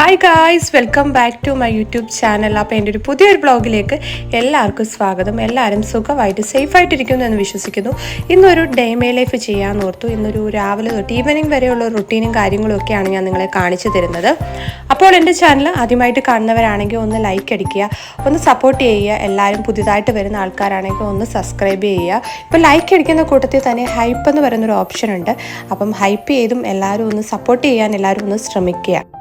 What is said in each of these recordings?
Hi guys welcome back to my YouTube channel അപ്പോൾ എന്റെ ഒരു പുതിയൊരു ബ്ലോഗിലേക്ക് എല്ലാവർക്കും സ്വാഗതം. എല്ലാവരും സുഖമായിട്ട് സേഫായിട്ടിരിക്കുന്നു എന്ന് വിശ്വസിക്കുന്നു. ഇന്നൊരു ഡേ മേ ലൈഫ് ചെയ്യാമെന്ന് ഓർത്തു. ഇന്നൊരു രാവിലെ തൊട്ട് ഈവനിങ് വരെയുള്ള റുട്ടീനും കാര്യങ്ങളും ഒക്കെയാണ് ഞാൻ നിങ്ങളെ കാണിച്ചു തരുന്നത്. അപ്പോൾ എന്റെ ചാനൽ ആദ്യമായിട്ട് കാണുന്നവരാണെങ്കിൽ ഒന്ന് ലൈക്ക് അടിക്കുക ഒന്ന് സപ്പോർട്ട് ചെയ്യുക. എല്ലാവരും പുതിയതായിട്ട് വരുന്ന ആൾക്കാരാണെങ്കിൽ ഒന്ന് സബ്സ്ക്രൈബ് ചെയ്യുക. ഇപ്പോൾ ലൈക്ക് അടിക്കുന്ന കൂട്ടത്തിൽ തന്നെ ഹൈപ്പ് എന്ന് പറയുന്നൊരു ഓപ്ഷൻ ഉണ്ട്. അപ്പം ഹൈപ്പ് ചെയ്തും എല്ലാവരും ഒന്ന് സപ്പോർട്ട് ചെയ്യാൻ എല്ലാവരും ഒന്ന് ശ്രമിക്കുക.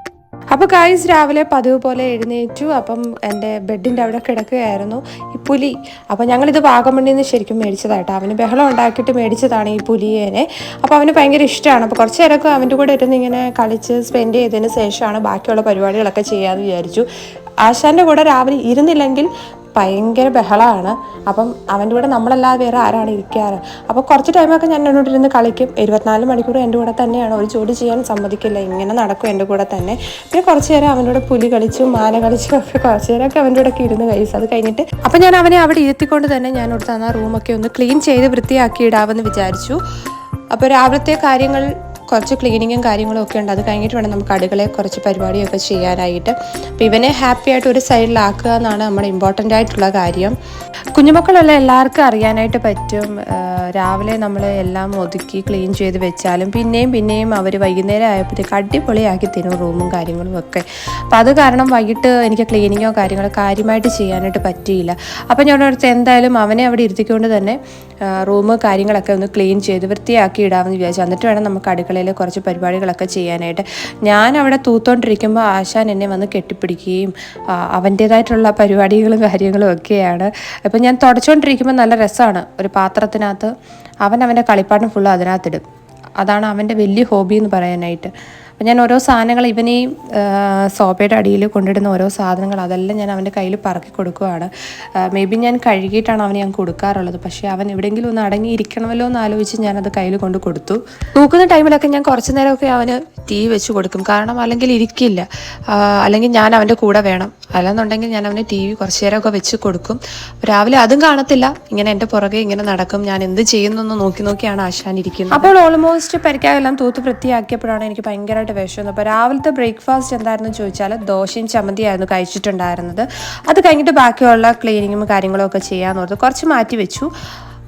അപ്പോൾ കായ്സ് രാവിലെ പതിവ് പോലെ എഴുന്നേറ്റു. അപ്പം എന്റെ ബെഡിന്റെ അവിടെ കിടക്കുകയായിരുന്നു ഈ പുലി. അപ്പോൾ ഞങ്ങളിത് വാഗമണ്ണിൽ നിന്ന് ശരിക്കും മേടിച്ചതായിട്ടോ അവന് ബഹളം ഉണ്ടാക്കിയിട്ട് മേടിച്ചതാണ് ഈ പുലിയേനെ. അപ്പോൾ അവന് ഭയങ്കര ഇഷ്ടമാണ് അപ്പോൾ കുറച്ച് നേരമൊക്കെ അവന്റെ കൂടെ ഇരുന്ന് ഇങ്ങനെ കളിച്ച് സ്പെൻഡ് ചെയ്തതിന് ശേഷമാണ് ബാക്കിയുള്ള പരിപാടികളൊക്കെ ചെയ്യാമെന്ന് വിചാരിച്ചു. ആശാന്റെ കൂടെ രാവിലെ ഇരുന്നില്ലെങ്കിൽ ഭയങ്കര ബഹളമാണ് അപ്പം അവന്റെ കൂടെ നമ്മളല്ലാതെ വേറെ ആരാണ് ഇരിക്കാറ്? അപ്പോൾ കുറച്ച് ടൈമൊക്കെ ഞാൻ എന്നോട് ഇരുന്ന് കളിക്കും. ഇരുപത്തിനാല് മണിക്കൂർ എന്റെ കൂടെ തന്നെയാണ്. ഒരു ജോലി ചെയ്യാൻ സമ്മതിക്കില്ല. ഇങ്ങനെ നടക്കും എന്റെ കൂടെ തന്നെ. പിന്നെ കുറച്ച് നേരം അവന്റെ കൂടെ പുലി കളിച്ചും മാന കളിച്ചും ഒക്കെ കുറച്ച് നേരമൊക്കെ അവന്റെ കൂടെ ഒക്കെ ഇരുന്ന് കഴിച്ചു അത് കഴിഞ്ഞിട്ട് അപ്പം ഞാൻ അവനെ അവിടെ ഇരുത്തിക്കൊണ്ട് തന്നെ ഞാൻ അവിടുത്തെ ആ റൂമൊക്കെ ഒന്ന് ക്ലീൻ ചെയ്ത് വൃത്തിയാക്കി ഇടാമെന്ന് വിചാരിച്ചു. അപ്പോൾ രാവിലത്തെ കാര്യങ്ങൾ കുറച്ച് ക്ലീനിങ്ങും കാര്യങ്ങളും ഒക്കെ ഉണ്ട്. അത് കഴിഞ്ഞിട്ട് വേണം നമുക്ക് അടുക്കളയെ കുറച്ച് പരിപാടിയൊക്കെ ചെയ്യാനായിട്ട്. അപ്പോൾ ഇവനെ ഹാപ്പി ആയിട്ട് ഒരു സൈഡിലാക്കുക എന്നാണ് നമ്മുടെ ഇമ്പോർട്ടന്റ് ആയിട്ടുള്ള കാര്യം. കുഞ്ഞുമക്കളുള്ള എല്ലാവർക്കും അറിയാനായിട്ട് പറ്റും. രാവിലെ നമ്മൾ എല്ലാം ഒതുക്കി ക്ലീൻ ചെയ്ത് വെച്ചാലും പിന്നെയും പിന്നെയും അവർ വൈകുന്നേരം ആയപ്പോഴത്തേക്ക് അടിപൊളിയാക്കി തരും റൂമും കാര്യങ്ങളും ഒക്കെ. അപ്പം അത് കാരണം വൈകിട്ട് എനിക്ക് ക്ലീനിങ്ങോ കാര്യങ്ങളോ കാര്യമായിട്ട് ചെയ്യാനായിട്ട് പറ്റിയില്ല. അപ്പം ഞാൻ ഓർത്ത് എന്തായാലും അവനെ അവിടെ ഇരുത്തിക്കൊണ്ട് തന്നെ റൂം കാര്യങ്ങളൊക്കെ ഒന്ന് ക്ലീൻ ചെയ്ത് വൃത്തിയാക്കി ഇടാമെന്ന് വിചാരിച്ചു. എന്നിട്ട് വേണം നമുക്ക് അടുക്കളയിൽ കുറച്ച് പരിപാടികളൊക്കെ ചെയ്യാനായിട്ട്. ഞാൻ അവിടെ തൂത്തോണ്ടിരിക്കുമ്പോൾ ആശാൻ എന്നെ വന്ന് കെട്ടിപ്പിടിക്കുകയും അവന്റേതായിട്ടുള്ള പരിപാടികളും കാര്യങ്ങളും ഒക്കെയാണ്. അപ്പം ഞാൻ തുടച്ചുകൊണ്ടിരിക്കുമ്പോൾ നല്ല രസമാണ് ഒരു പാത്രത്തിനകത്ത് അവൻ അവന്റെ കളിപ്പാട്ടം ഫുള്ള് അതിനകത്തിടും. അതാണ് അവന്റെ വലിയ ഹോബി എന്ന് പറയാനായിട്ട്. അപ്പം ഞാൻ ഓരോ സാധനങ്ങൾ ഇവനീ സോപ്പയുടെ അടിയിൽ കൊണ്ടിടുന്ന ഓരോ സാധനങ്ങൾ അതെല്ലാം ഞാൻ അവന്റെ കയ്യിൽ പറക്കി കൊടുക്കുകയാണ് മേ ബി ഞാൻ കഴുകിയിട്ടാണ് അവന് ഞാൻ കൊടുക്കാറുള്ളത്. പക്ഷേ അവൻ എവിടെയെങ്കിലും ഒന്ന് അടങ്ങിയിരിക്കണമല്ലോ എന്ന് ആലോചിച്ച് ഞാനത് കയ്യിൽ കൊണ്ട് കൊടുത്തു. നോക്കുന്ന ടൈമിലൊക്കെ ഞാൻ കുറച്ച് നേരമൊക്കെ അവന് ടീ വെച്ച് കൊടുക്കും. കാരണം അല്ലെങ്കിൽ ഇരിക്കില്ല. അല്ലെങ്കിൽ ഞാൻ അവന്റെ കൂടെ വേണം. അല്ലെന്നുണ്ടെങ്കിൽ ഞാൻ അവന് ടി വി കുറച്ച് നേരമൊക്കെ വെച്ച് കൊടുക്കും. രാവിലെ അതും കാണത്തില്ല. ഇങ്ങനെ എന്റെ പുറകെ ഇങ്ങനെ നടക്കും. ഞാൻ എന്ത് ചെയ്യുന്നു നോക്കി നോക്കിയാണ് ആശാൻ ഇരിക്കുന്നത്. അപ്പോൾ ഓൾമോസ്റ്റ് പരിക്കാകെല്ലാം തൂത്ത് വൃത്തിയാക്കിയപ്പോഴാണ് എനിക്ക് ഭയങ്കരമായിട്ട് വിഷമം. അപ്പോൾ രാവിലത്തെ ബ്രേക്ക്ഫാസ്റ്റ് എന്തായിരുന്നു ചോദിച്ചാൽ ദോശയും ചമ്മന്തിയായിരുന്നു കഴിച്ചിട്ടുണ്ടായിരുന്നത്. അത് കഴിഞ്ഞിട്ട് ബാക്കിയുള്ള ക്ലീനിങ്ങും കാര്യങ്ങളും ഒക്കെ ചെയ്യാമെന്ന് ഓർത്ത് കുറച്ച് മാറ്റി വെച്ചു.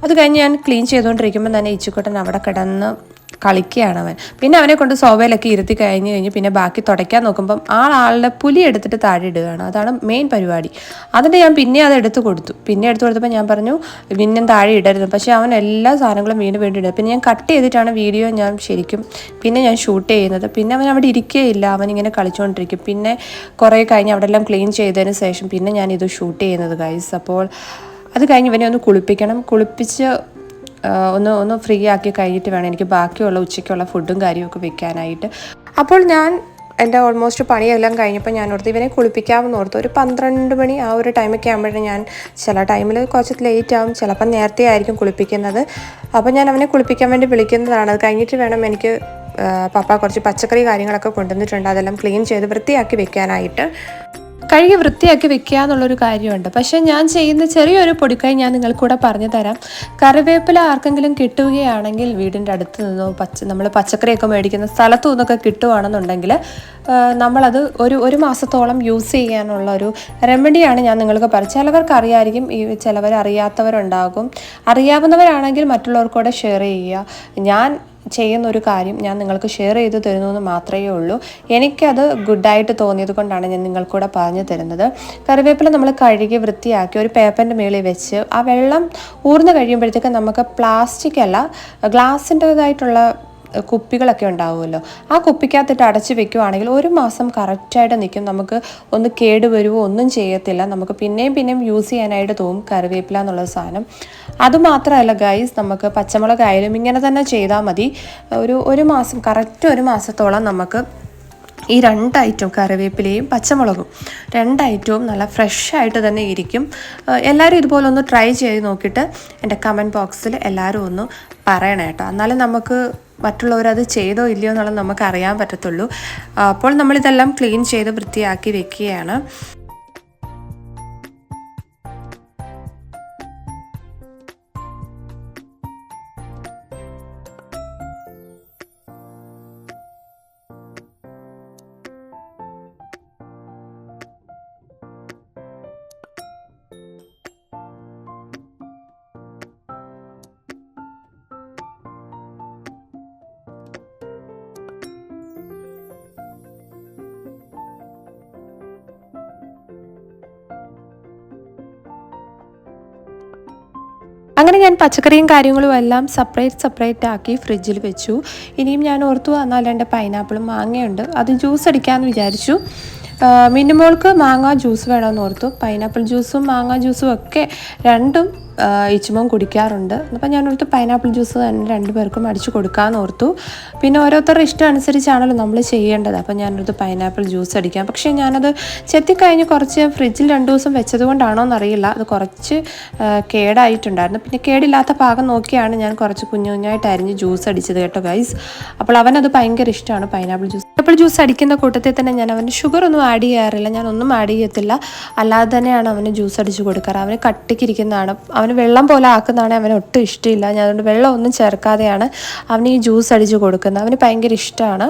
അത് കഴിഞ്ഞ് ഞാൻ ക്ലീൻ ചെയ്തുകൊണ്ടിരിക്കുമ്പോൾ തന്നെ ഇച്ചുക്കുട്ടൻ അവിടെ കിടന്ന് കളിക്കുകയാണ് അവൻ. പിന്നെ അവനെ കൊണ്ട് സോവയിലൊക്കെ ഇരുത്തി കഴിഞ്ഞ് കഴിഞ്ഞ് പിന്നെ ബാക്കി തുടയ്ക്കാൻ നോക്കുമ്പം ആ ആളുടെ പുലി എടുത്തിട്ട് താഴെ ഇടുകയാണ്. അതാണ് മെയിൻ പരിപാടി. അതിന്റെ ഞാൻ പിന്നെ അത് എടുത്ത് കൊടുത്തു. പിന്നെ എടുത്തു കൊടുത്തപ്പോൾ ഞാൻ പറഞ്ഞു പിന്നെ താഴെ ഇടരുത്. പക്ഷേ അവൻ എല്ലാ സാധനങ്ങളും വീണ്ടും വീണ്ടും ഇടുക പിന്നെ ഞാൻ കട്ട് ചെയ്തിട്ടാണ് വീഡിയോ ഞാൻ ശരിക്കും പിന്നെ ഞാൻ ഷൂട്ട് ചെയ്യുന്നത്. പിന്നെ അവൻ അവിടെ ഇരിക്കുകയില്ല അവൻ ഇങ്ങനെ കളിച്ചുകൊണ്ടിരിക്കും പിന്നെ കുറേ കഴിഞ്ഞ് അവിടെ എല്ലാം ക്ലീൻ ചെയ്തതിന് ശേഷം പിന്നെ ഞാനിത് ഷൂട്ട് ചെയ്യുന്നത് ഗൈസ് അപ്പോൾ അത് കഴിഞ്ഞ് ഇവനെ ഒന്ന് കുളിപ്പിക്കണം. കുളിപ്പിച്ച് ഒന്ന് ഒന്ന് ഫ്രീ ആക്കി കഴിഞ്ഞിട്ട് വേണം എനിക്ക് ബാക്കിയുള്ള ഉച്ചയ്ക്കുള്ള ഫുഡും കാര്യമൊക്കെ വെക്കാനായിട്ട്. അപ്പോൾ ഞാൻ എന്റെ ഓൾമോസ്റ്റ് പണിയെല്ലാം കഴിഞ്ഞപ്പോൾ ഞാൻ ഓർത്ത് ഇവനെ കുളിപ്പിക്കാമെന്ന് ഓർത്ത് ഒരു പന്ത്രണ്ട് മണി ആ ഒരു ടൈമൊക്കെ ആകുമ്പോഴേ ഞാൻ ചില ടൈമിൽ കുറച്ച് ലേറ്റ് ആവും ചിലപ്പോൾ നേരത്തെ ആയിരിക്കും കുളിപ്പിക്കുന്നത്. അപ്പോൾ ഞാൻ അവനെ കുളിപ്പിക്കാൻ വേണ്ടി വിളിക്കുന്നതാണ്. അത് കഴിഞ്ഞിട്ട് വേണം എനിക്ക് പപ്പ കുറച്ച് പച്ചക്കറി കാര്യങ്ങളൊക്കെ കൊണ്ടുവന്നിട്ടുണ്ട്. അതെല്ലാം ക്ലീൻ ചെയ്ത് വൃത്തിയാക്കി വെക്കാനായിട്ട്. കഴുകി വൃത്തിയാക്കി വെക്കുക എന്നുള്ളൊരു കാര്യമുണ്ട്. പക്ഷേ ഞാൻ ചെയ്യുന്ന ചെറിയൊരു പൊടിക്കൈ ഞാൻ നിങ്ങൾക്കൂടെ പറഞ്ഞു തരാം. കറിവേപ്പില ആർക്കെങ്കിലും കിട്ടുകയാണെങ്കിൽ വീടിന്റെ അടുത്ത് നിന്നോ പച്ച നമ്മൾ പച്ചക്കറിയൊക്കെ മേടിക്കുന്ന സ്ഥലത്തു നിന്നൊക്കെ കിട്ടുകയാണെന്നുണ്ടെങ്കിൽ നമ്മളത് ഒരു ഒരു മാസത്തോളം യൂസ് ചെയ്യാനുള്ള ഒരു റെമഡിയാണ് ഞാൻ നിങ്ങൾക്ക് പറഞ്ഞത്. ചിലവർക്ക് അറിയായിരിക്കും ഈ ചിലവർ അറിയാത്തവരുണ്ടാകും അറിയാവുന്നവരാണെങ്കിൽ മറ്റുള്ളവർക്കൂടെ ഷെയർ ചെയ്യുക. ഞാൻ ചെയ്യുന്ന ഒരു കാര്യം ഞാൻ നിങ്ങൾക്ക് ഷെയർ ചെയ്ത് തരുന്നു എന്ന് മാത്രമേ ഉള്ളൂ. എനിക്കത് ഗുഡായിട്ട് തോന്നിയത് കൊണ്ടാണ് ഞാൻ നിങ്ങൾക്കൂടെ പറഞ്ഞു തരുന്നത്. കറിവേപ്പില നമ്മൾ കഴുകി വൃത്തിയാക്കി ഒരു പേപ്പറിന്റെ മേളിൽ വെച്ച് ആ വെള്ളം ഊർന്നു കഴിയുമ്പോഴത്തേക്ക് നമുക്ക് പ്ലാസ്റ്റിക് അല്ല ഗ്ലാസിന്റെതായിട്ടുള്ള കുപ്പികളൊക്കെ ഉണ്ടാവുമല്ലോ. ആ കുപ്പിക്കകത്തിട്ട് അടച്ച് വെക്കുവാണെങ്കിൽ ഒരു മാസം കറക്റ്റായിട്ട് നിൽക്കും. നമുക്ക് ഒന്ന് കേടുവരുവോ ഒന്നും ചെയ്യത്തില്ല. നമുക്ക് പിന്നെയും പിന്നെയും യൂസ് ചെയ്യാനായിട്ട് തോന്നും കറിവേപ്പില എന്നുള്ള സാധനം. അതുമാത്രമല്ല ഗൈസ് നമുക്ക് പച്ചമുളകായാലും ഇങ്ങനെ തന്നെ ചെയ്താൽ മതി. ഒരു ഒരു മാസം കറക്റ്റ് ഒരു മാസത്തോളം നമുക്ക് ഈ രണ്ട് ഐറ്റം കറിവേപ്പിലയും പച്ചമുളകും രണ്ട് ഐറ്റവും നല്ല ഫ്രഷ് ആയിട്ട് തന്നെ ഇരിക്കും. എല്ലാവരും ഇതുപോലെ ഒന്ന് ട്രൈ ചെയ്ത് നോക്കിയിട്ട് എന്റെ കമന്റ് ബോക്സിൽ എല്ലാവരും ഒന്ന് പറയണേ കേട്ടോ. എന്നാലും നമുക്ക് മറ്റുള്ളവരത് ചെയ്തോ ഇല്ലയോ എന്നുള്ളത് നമുക്ക് അറിയാൻ പറ്റത്തുള്ളൂ. അപ്പോൾ നമ്മളിതെല്ലാം ക്ലീൻ ചെയ്ത് വൃത്തിയാക്കി വെക്കുകയാണ്. അങ്ങനെ ഞാൻ പച്ചക്കറിയും കാര്യങ്ങളും എല്ലാം സെപ്പറേറ്റ് സെപ്പറേറ്റ് ആക്കി ഫ്രിഡ്ജിൽ വെച്ചു. ഇനിയും ഞാൻ ഓർത്തു വന്നാൽ എന്റെ പൈനാപ്പിളും മാങ്ങയുണ്ട്. അത് ജ്യൂസ് അടിക്കാമെന്ന് വിചാരിച്ചു. മിന്നുമോൾക്ക് മാങ്ങ ജ്യൂസ് വേണമെന്ന് ഓർത്തു. പൈനാപ്പിൾ ജ്യൂസും മാങ്ങ ജ്യൂസും ഒക്കെ രണ്ടും ഇച്ചുമോൻ കുടിക്കാറുണ്ട്. അപ്പം ഞാൻ ഓർത്തു പൈനാപ്പിൾ ജ്യൂസ് തന്നെ രണ്ടു പേർക്കും അടിച്ച് കൊടുക്കാമെന്ന് ഓർത്തു. പിന്നെ ഓരോരുത്തരുടെ ഇഷ്ടം അനുസരിച്ചാണല്ലോ നമ്മൾ ചെയ്യേണ്ടത്. അപ്പം ഞാനൊരുത്ത് പൈനാപ്പിൾ ജ്യൂസ് അടിക്കാം. പക്ഷേ ഞാനത് ചെത്തിക്കഴിഞ്ഞ് കുറച്ച് ഫ്രിഡ്ജിൽ രണ്ട് ദിവസം വെച്ചത് കൊണ്ടാണോ എന്നറിയില്ല. അത് കുറച്ച് കേടായിട്ടുണ്ടായിരുന്നു. പിന്നെ കേടില്ലാത്ത പാകം നോക്കിയാണ് ഞാൻ കുറച്ച് കുഞ്ഞു കുഞ്ഞായിട്ട് അരിഞ്ഞ് ജ്യൂസ് അടിച്ചത് കേട്ടോ ഗൈസ് അപ്പോൾ അവനത് ഭയങ്കര ഇഷ്ടമാണ് പൈനാപ്പിൾ ജ്യൂസ്. പൈനാപ്പിൾ ജ്യൂസ് അടിക്കുന്ന കൂട്ടത്തിൽ തന്നെ ഞാൻ അവന് ഷുഗർ ഒന്നും ആഡ് ചെയ്യാറില്ല. ഞാൻ ഒന്നും ആഡ് ചെയ്യത്തില്ല. അല്ലാതെ തന്നെയാണ് അവന് ജ്യൂസ് അടിച്ച് കൊടുക്കാറ്. അവന് കട്ടിക്കിരിക്കുന്നതാണ്. അവന് വെള്ളം പോലെ ആക്കുന്നതാണ് അവന് ഒട്ടും ഇഷ്ടമില്ല. ഞാൻ അതുകൊണ്ട് വെള്ളം ഒന്നും ചേർക്കാതെയാണ് അവന് ഈ ജ്യൂസ് അടിച്ച് കൊടുക്കുന്നത്. അവന് ഭയങ്കര ഇഷ്ടമാണ്.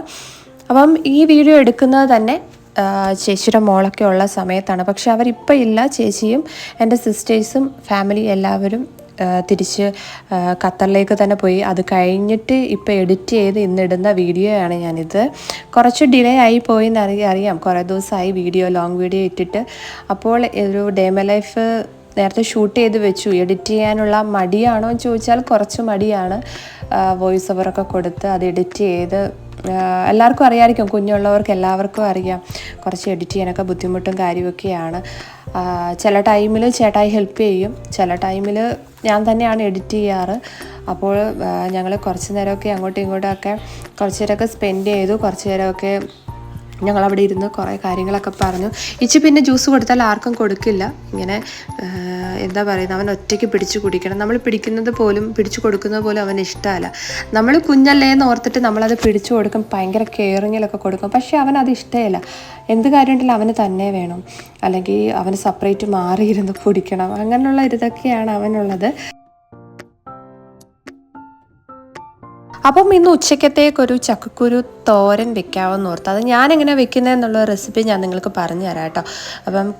അപ്പം ഈ വീഡിയോ എടുക്കുന്നത് തന്നെ ചേച്ചിയുടെ മോളൊക്കെ ഉള്ള സമയത്താണ്. പക്ഷെ അവരിപ്പോൾ ഇല്ല. ചേച്ചിയും എന്റെ സിസ്റ്റേഴ്സും ഫാമിലി എല്ലാവരും തിരിച്ച് ഖത്തറിലേക്ക് തന്നെ പോയി. അത് കഴിഞ്ഞിട്ട് ഇപ്പോൾ എഡിറ്റ് ചെയ്ത് ഇന്നിടുന്ന വീഡിയോയാണ് ഞാനിത്. കുറച്ച് ഡിലേ ആയി പോയി എന്ന് അറിയാം. കുറേ ദിവസമായി വീഡിയോ ലോങ് വീഡിയോ ഇട്ടിട്ട്. അപ്പോൾ ഒരു ഡേമ ലൈഫ് നേരത്തെ ഷൂട്ട് ചെയ്ത് വെച്ചു. എഡിറ്റ് ചെയ്യാനുള്ള മടിയാണോ എന്ന് ചോദിച്ചാൽ കുറച്ച് മടിയാണ്. വോയിസ് ഓവറൊക്കെ കൊടുത്ത് അത് എഡിറ്റ് ചെയ്ത് എല്ലാവർക്കും അറിയാമായിരിക്കും. കുഞ്ഞുള്ളവർക്ക് എല്ലാവർക്കും അറിയാം. കുറച്ച് എഡിറ്റ് ചെയ്യാനൊക്കെ ബുദ്ധിമുട്ടും കാര്യമൊക്കെയാണ്. ചില ടൈമിൽ ചേട്ടായി ഹെൽപ്പ് ചെയ്യും. ചില ടൈമിൽ ഞാൻ തന്നെയാണ് എഡിറ്റ് ചെയ്യാറ്. അപ്പോൾ ഞങ്ങൾ കുറച്ച് നേരമൊക്കെ അങ്ങോട്ടും ഇങ്ങോട്ടുമൊക്കെ കുറച്ച് നേരമൊക്കെ സ്പെൻഡ് ചെയ്തു. കുറച്ച് നേരമൊക്കെ ഞങ്ങൾ അവിടെ ഇരുന്ന് കുറേ കാര്യങ്ങളൊക്കെ പറഞ്ഞു. ഇച്ചി പിന്നെ ജ്യൂസ് കൊടുത്താൽ ആർക്കും കൊടുക്കില്ല. ഇങ്ങനെ എന്താ പറയുന്നത്? അവൻ ഒറ്റയ്ക്ക് പിടിച്ചു കുടിക്കണം. നമ്മൾ പിടിക്കുന്നത് പോലും പിടിച്ചു കൊടുക്കുന്നത് പോലും അവന് ഇഷ്ടമല്ല. നമ്മൾ കുഞ്ഞല്ലേ എന്ന് ഓർത്തിട്ട് നമ്മളത് പിടിച്ചു കൊടുക്കും. ഭയങ്കര കെയറിങ്ങിലൊക്കെ കൊടുക്കും. പക്ഷേ അവൻ അത് ഇഷ്ടമല്ല. എന്ത് കാര്യമുണ്ടെങ്കിലും അവന് തന്നെ വേണം. അല്ലെങ്കിൽ അവന് സെപ്പറേറ്റ് മാറിയിരുന്ന് കുടിക്കണം. അങ്ങനെയുള്ള ഇതൊക്കെയാണ് അവനുള്ളത്. അപ്പം ഇന്ന് ഉച്ചക്കത്തേക്കൊരു ചക്കക്കുരു തോരൻ വെക്കാമെന്ന് ഓർത്ത്. അത് ഞാനെങ്ങനെ വെക്കുന്നതെന്നുള്ള റെസിപ്പി ഞാൻ നിങ്ങൾക്ക് പറഞ്ഞു തരാം കേട്ടോ. അപ്പം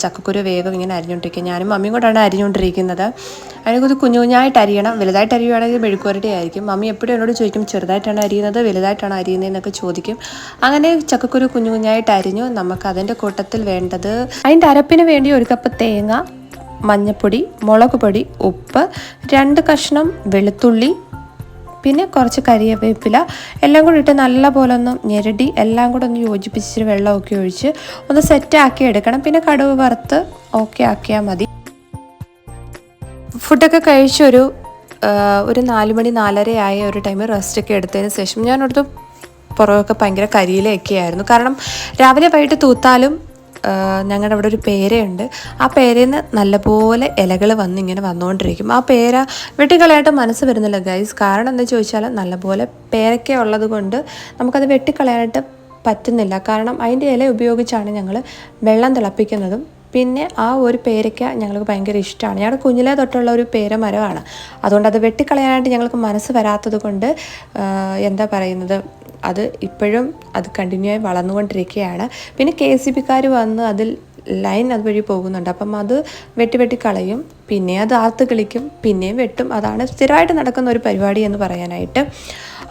ചക്കക്കുരു വേഗം ഇങ്ങനെ അരിഞ്ഞുകൊണ്ടിരിക്കുക ഞാനും മമ്മിയും കൂടാണ് അരിഞ്ഞുകൊണ്ടിരിക്കുന്നത് അതിനൊക്കെ കുഞ്ഞു കുഞ്ഞായിട്ട് അരിയണം. വലുതായിട്ട് അരിയുകയാണെങ്കിൽ മെഴുക്കുവരട്ടി ആയിരിക്കും. മമ്മി എപ്പോഴും എന്നോട് ചോദിക്കും ചെറുതായിട്ടാണ് അരിയുന്നത്? വലുതായിട്ടാണ് അരിയുന്നതെന്നൊക്കെ ചോദിക്കും. അങ്ങനെ ചക്കക്കുരു കുഞ്ഞു കുഞ്ഞായിട്ട് അരിഞ്ഞു. നമുക്ക് അതിന്റെ കൂട്ടത്തിൽ വേണ്ടത് അതിന്റെ അരപ്പിന് വേണ്ടി ഒരു കപ്പ് തേങ്ങ മഞ്ഞൾപ്പൊടി മുളക് പൊടി ഉപ്പ് രണ്ട് കഷ്ണം വെളുത്തുള്ളി പിന്നെ കുറച്ച് കരിയവേപ്പില എല്ലാം കൂടി ഇട്ട് നല്ല പോലെ ഒന്ന് ഞെരടി എല്ലാം കൂടെ ഒന്ന് യോജിപ്പിച്ചിട്ട് വെള്ളമൊക്കെ ഒഴിച്ച് ഒന്ന് സെറ്റ് ആക്കി എടുക്കണം. പിന്നെ കടുവ് വറുത്ത് ഓക്കെ ആക്കിയാൽ മതി. ഫുഡൊക്കെ കഴിച്ചൊരു ഒരു നാല് മണി നാലര ആയ ഒരു ടൈമിൽ റെസ്റ്റൊക്കെ എടുത്തതിന് ശേഷം ഞാനടുത്ത് പുറമൊക്കെ ഭയങ്കര കരിയിലൊക്കെ ആയിരുന്നു കാരണം രാവിലെ വൈകിട്ട് തൂത്താലും ഞങ്ങളുടെ അവിടെ ഒരു പേരയുണ്ട്. ആ പേരയിൽ നിന്ന് നല്ലപോലെ ഇലകൾ വന്ന് ഇങ്ങനെ വന്നുകൊണ്ടിരിക്കും ആ പേര വെട്ടിക്കളയായിട്ട് മനസ്സ് വരുന്നില്ല ഗൈസ് കാരണം എന്താ ചോദിച്ചാൽ നല്ലപോലെ പേരയ്ക്ക ഉള്ളത് കൊണ്ട് നമുക്കത് വെട്ടിക്കളയാനായിട്ട് പറ്റുന്നില്ല. കാരണം അതിന്റെ ഇല ഉപയോഗിച്ചാണ് ഞങ്ങൾ വെള്ളം തിളപ്പിക്കുന്നതും. പിന്നെ ആ ഒരു പേരയ്ക്ക ഞങ്ങൾക്ക് ഭയങ്കര ഇഷ്ടമാണ് ഞങ്ങളുടെ കുഞ്ഞിലെ തൊട്ടുള്ള ഒരു പേര മരമാണ് അതുകൊണ്ട് അത് വെട്ടിക്കളയാനായിട്ട് ഞങ്ങൾക്ക് മനസ്സ് വരാത്തത് കൊണ്ട് എന്താ പറയുന്നത് അത് ഇപ്പോഴും അത് കണ്ടിന്യൂ ആയി വളർന്നുകൊണ്ടിരിക്കുകയാണ്. പിന്നെ കെ സി ബിക്കാർ വന്ന് അതിൽ ലൈൻ അതുവഴി പോകുന്നുണ്ട്. അപ്പം അത് വെട്ടി വെട്ടി കളയും. പിന്നെ അത് ആർത്ത് കിളിക്കും. പിന്നെയും വെട്ടും. അതാണ് സ്ഥിരമായിട്ട് നടക്കുന്ന ഒരു പരിപാടി എന്ന് പറയാനായിട്ട്.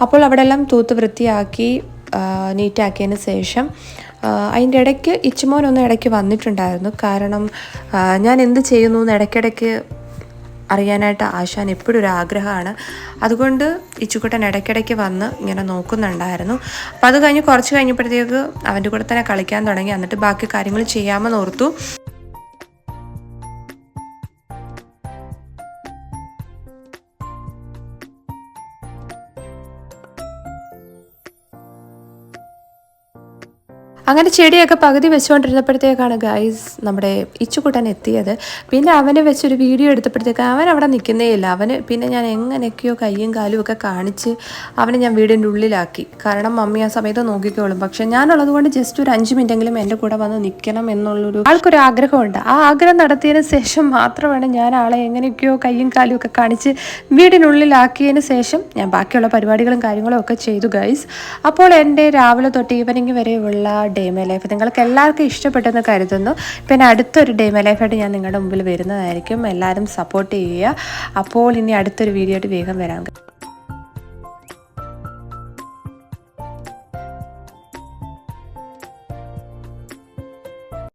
അപ്പോൾ അവിടെ എല്ലാം തൂത്ത് വൃത്തിയാക്കി നീറ്റാക്കിയതിന് ശേഷം അതിന്റെ ഇടയ്ക്ക് ഇച്ചുമോൻ ഒന്ന് ഇടയ്ക്ക് വന്നിട്ടുണ്ടായിരുന്നു. കാരണം ഞാൻ എന്ത് ചെയ്യുന്നു എന്ന് ഇടയ്ക്കിടയ്ക്ക് അറിയാനായിട്ട് ആശാൻ എപ്പോഴും ഒരു ആഗ്രഹമാണ്. അതുകൊണ്ട് ഇച്ചുക്കുട്ടൻ ഇടയ്ക്കിടയ്ക്ക് വന്ന് ഇങ്ങനെ നോക്കുന്നുണ്ടായിരുന്നു. അപ്പം അത് കഴിഞ്ഞ് കുറച്ച് കഴിഞ്ഞപ്പോഴത്തേക്ക് അവന്റെ കൂടെ തന്നെ കളിക്കാൻ തുടങ്ങി. എന്നിട്ട് ബാക്കി കാര്യങ്ങൾ ചെയ്യാമെന്ന് ഓർത്തു. അങ്ങനെ ചെടിയൊക്കെ പകുതി വെച്ചുകൊണ്ടിരുന്നപ്പോഴത്തേക്കാണ് ഗൈസ് നമ്മുടെ ഇച്ചുകൂട്ടൻ എത്തിയത്. പിന്നെ അവനെ വെച്ചൊരു വീഡിയോ എടുത്തപ്പോഴത്തേക്ക് അവൻ അവിടെ നിൽക്കുന്നേ ഇല്ല. അവന് പിന്നെ ഞാൻ എങ്ങനെയൊക്കെയോ കൈയും കാലും ഒക്കെ കാണിച്ച് അവനെ ഞാൻ വീടിന്റെ ഉള്ളിലാക്കി. കാരണം മമ്മി ആ സമയത്ത് നോക്കിക്കോളും. പക്ഷെ ഞാനുള്ളത് കൊണ്ട് ജസ്റ്റ് ഒരു അഞ്ച് മിനിറ്റെങ്കിലും എന്റെ കൂടെ വന്ന് നിൽക്കണം എന്നുള്ളൊരു ആൾക്കൊരു ആഗ്രഹമുണ്ട്. ആ ആഗ്രഹം നടത്തിയതിന് ശേഷം മാത്രമാണ് ഞാൻ ആളെ എങ്ങനെയൊക്കെയോ കൈയും കാലും ഒക്കെ കാണിച്ച് വീടിനുള്ളിലാക്കിയതിന് ശേഷം ഞാൻ ബാക്കിയുള്ള പരിപാടികളും കാര്യങ്ങളും ഒക്കെ ചെയ്തു ഗൈസ് അപ്പോൾ എന്റെ രാവിലെ തൊട്ട് ഈവനിങ് വരെയുള്ള ഡേ ലൈഫ് നിങ്ങൾക്ക് എല്ലാവർക്കും ഇഷ്ടപ്പെട്ടെന്ന് കരുതുന്നു. പിന്നെ അടുത്തൊരു ഡേ മൈ ലൈഫായിട്ട് ഞാൻ നിങ്ങളുടെ മുമ്പിൽ വരുന്നതായിരിക്കും. എല്ലാവരും സപ്പോർട്ട് ചെയ്യുക. അപ്പോൾ ഇനി അടുത്തൊരു വീഡിയോ ആയിട്ട് വേഗം വരാം.